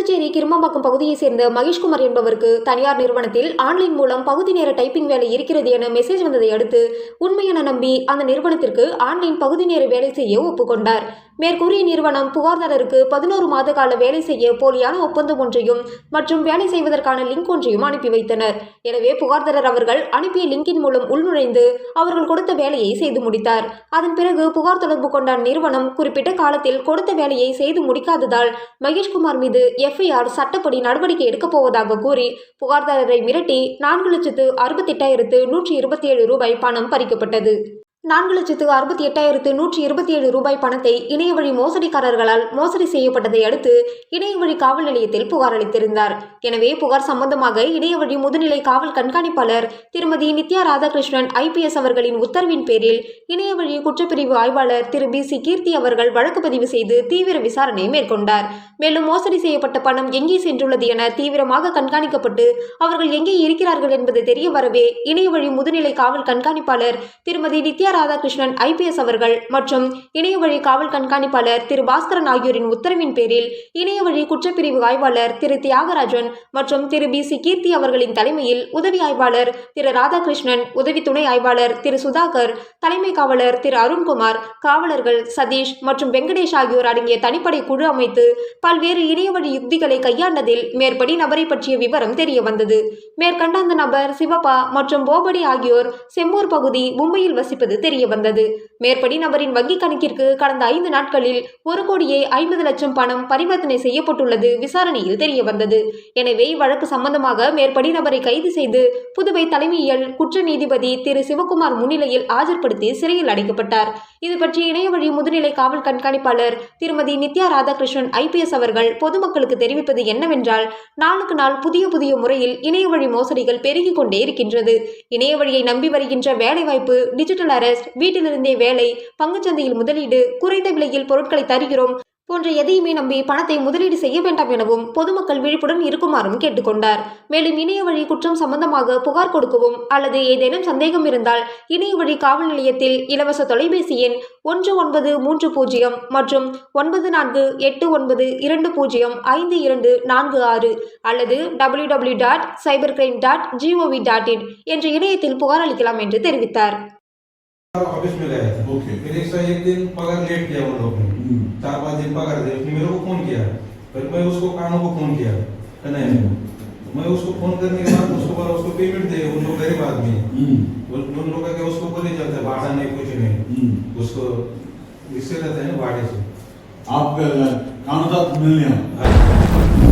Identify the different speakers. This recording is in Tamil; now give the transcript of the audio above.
Speaker 1: புதுச்சேரி கிருமம்பாக்கம் பகுதியைச் சேர்ந்த மகேஷ்குமார் என்பவருக்கு தனியார் நிறுவனத்தில் ஆன்லைன் மூலம் பகுதி நேர டைப்பிங் வேலை இருக்கிறது என மெசேஜ் வந்ததை அடுத்து உண்மையென நம்பி அந்த நிறுவனத்திற்கு ஆன்லைன் பகுதி நேர வேலை செய்ய ஒப்புக்கொண்டார். மேற்கூறிய நிறுவனம் புகார்தாரருக்கு பதினோரு மாத கால வேலை செய்ய போலியான ஒப்பந்தம் ஒன்றையும் மற்றும் வேலை செய்வதற்கான லிங்க் ஒன்றையும் அனுப்பி வைத்தனர். எனவே புகார்தாரர் அவர்கள் அனுப்பிய லிங்கின் மூலம் உள்நுழைந்து அவர்கள் கொடுத்த வேலையை செய்து முடித்தார். அதன் பிறகு புகார் தொடர்பு கொண்ட நிறுவனம் குறிப்பிட்ட காலத்தில் கொடுத்த வேலையை செய்து முடிக்காததால் மகேஷ்குமார் மீது எஃப். எஃப்ஐஆர் சட்டப்படி நடவடிக்கை எடுக்கப் போவதாக கூறி புகார்தாரரை மிரட்டி நான்கு லட்சத்து அறுபத்தெட்டாயிரத்து நூற்றி இருபத்தி ஏழு ரூபாய் பணம் பறிக்கப்பட்டது. நான்கு லட்சத்து அறுபத்தி எட்டாயிரத்து நூற்றி இருபத்தி ஏழு ரூபாய் பணத்தை இணைய வழி மோசடிக்காரர்களால் மோசடி செய்யப்பட்டதை அடுத்து இணைய வழி காவல் நிலையத்தில் புகார் அளித்திருந்தார். எனவே புகார் சம்பந்தமாக இணைய வழி முதுநிலை காவல் கண்காணிப்பாளர் திருமதி நித்யா ராதாகிருஷ்ணன் ஐபிஎஸ் அவர்களின் உத்தரவின் பேரில் இணைய வழி குற்றப்பிரிவு ஆய்வாளர் திரு பி சி கீர்த்தி அவர்கள் வழக்கு பதிவு செய்து தீவிர விசாரணை மேற்கொண்டார். மேலும் மோசடி செய்யப்பட்ட பணம் எங்கே சென்றுள்ளது என தீவிரமாக கண்காணிக்கப்பட்டு அவர்கள் எங்கே இருக்கிறார்கள் என்பது தெரிய வரவே இணைய வழி முதுநிலை காவல் கண்காணிப்பாளர் திருமதி நித்யா ஆர் ராதாகிருஷ்ணன் ஐபிஎஸ் அவர்கள் மற்றும் இணையவழி காவல் கண்காணிப்பாளர் திரு பாஸ்கரன் ஆகியோரின் உத்தரவின் பேரில் இணையவழி குற்றப்பிரிவு ஆய்வாளர் திரு தியாகராஜன் மற்றும் திரு பி சி கீர்த்தி அவர்களின் தலைமையில் உதவி ஆய்வாளர் திரு ராதாகிருஷ்ணன் உதவி துணை ஆய்வாளர் திரு சுதாகர் தலைமை காவலர் திரு அருண்குமார் காவலர்கள் சதீஷ் மற்றும் வெங்கடேஷ் ஆகியோர் அடங்கிய தனிப்படை குழு அமைத்து பல்வேறு இணையவழி யுக்திகளை கையாண்டதில் மேற்படி நபரை பற்றிய விவரம் தெரியவந்தது மேற்கண்ட அந்த நபர் சிவப்பா மற்றும் போபடி ஆகியோர் செம்மூர் பகுதி மும்பையில் வசிப்பது தெரிய வந்தது மேற்படி நபரின் வங்கி கணக்கிற்கு கடந்த ஐந்து நாட்களில் ஒரு கோடியே ஐம்பது லட்சம் பணம் பரிவர்த்தனை செய்யப்பட்டுள்ளது விசாரணையில் தெரிய வந்தது எனவே வழக்கு சம்பந்தமாக மேற்படி நபரை கைது செய்து புதுவை தலைமையியல் குற்ற நீதிபதி திரு சிவகுமார் முன்னிலையில் ஆஜர்படுத்தி சிறையில் அடைக்கப்பட்டார். இது பற்றி இணையவழி முதுநிலை காவல் கண்காணிப்பாளர் திருமதி நித்யா ராதாகிருஷ்ணன் ஐபிஎஸ் அவர்கள் பொதுமக்களுக்கு தெரிவிப்பது என்னவென்றால் நாளுக்கு நாள் புதிய புதிய முறையில் இணையவழி மோசடிகள் பெருகிக் கொண்டே இருக்கின்றது இணையவழியை நம்பி வருகின்ற வேலைவாய்ப்பு டிஜிட்டல் அரெஸ்ட் வீட்டிலிருந்தே வேலை பங்குச்சந்தையில் முதலீடு குறைந்த விலையில் பொருட்களை தருகிறோம் போன்ற எதையுமே நம்பி பணத்தை முதலீடு செய்ய வேண்டாம் எனவும் பொதுமக்கள் விழிப்புடன் இருக்குமாறும் கேட்டுக்கொண்டார். மேலும் இணைய வழி குற்றம் சம்பந்தமாக புகார் கொடுக்கவும் அல்லது ஏதேனும் சந்தேகம் இருந்தால் இணைய வழி காவல் நிலையத்தில் இலவச தொலைபேசி எண் ஒன்று ஒன்பது மூன்று பூஜ்ஜியம் மற்றும் ஒன்பது நான்கு எட்டு ஒன்பது இரண்டு பூஜ்ஜியம் ஐந்து இரண்டு நான்கு ஆறு அல்லது W W dot cyber crime dot GOV dot in என்ற இணையத்தில் புகார் அளிக்கலாம் என்று தெரிவித்தார்.
Speaker 2: ऑफ़िस में गए थे।
Speaker 3: ओके
Speaker 2: फिर एक सौ एक दिन पगार लेट किया उन लोगों ने।
Speaker 3: हम्म,
Speaker 2: चार पाँच दिन पगार दे उसने मेरे को फ़ोन किया। फिर मैं उसको कानों को फ़ोन किया कन्हैया ने? मैं उसको फ़ोन करने के बाद उसको बोला उसको पेमेंट दे उन लोग गरीब आदमी है।
Speaker 3: हम्म,
Speaker 2: उन लोग का क्या उसको बोले चलते भाड़ा नहीं कुछ नहीं। उसको इससे रहते हैं ना भाड़े से।
Speaker 3: आप कानून मिलने
Speaker 2: हाँ।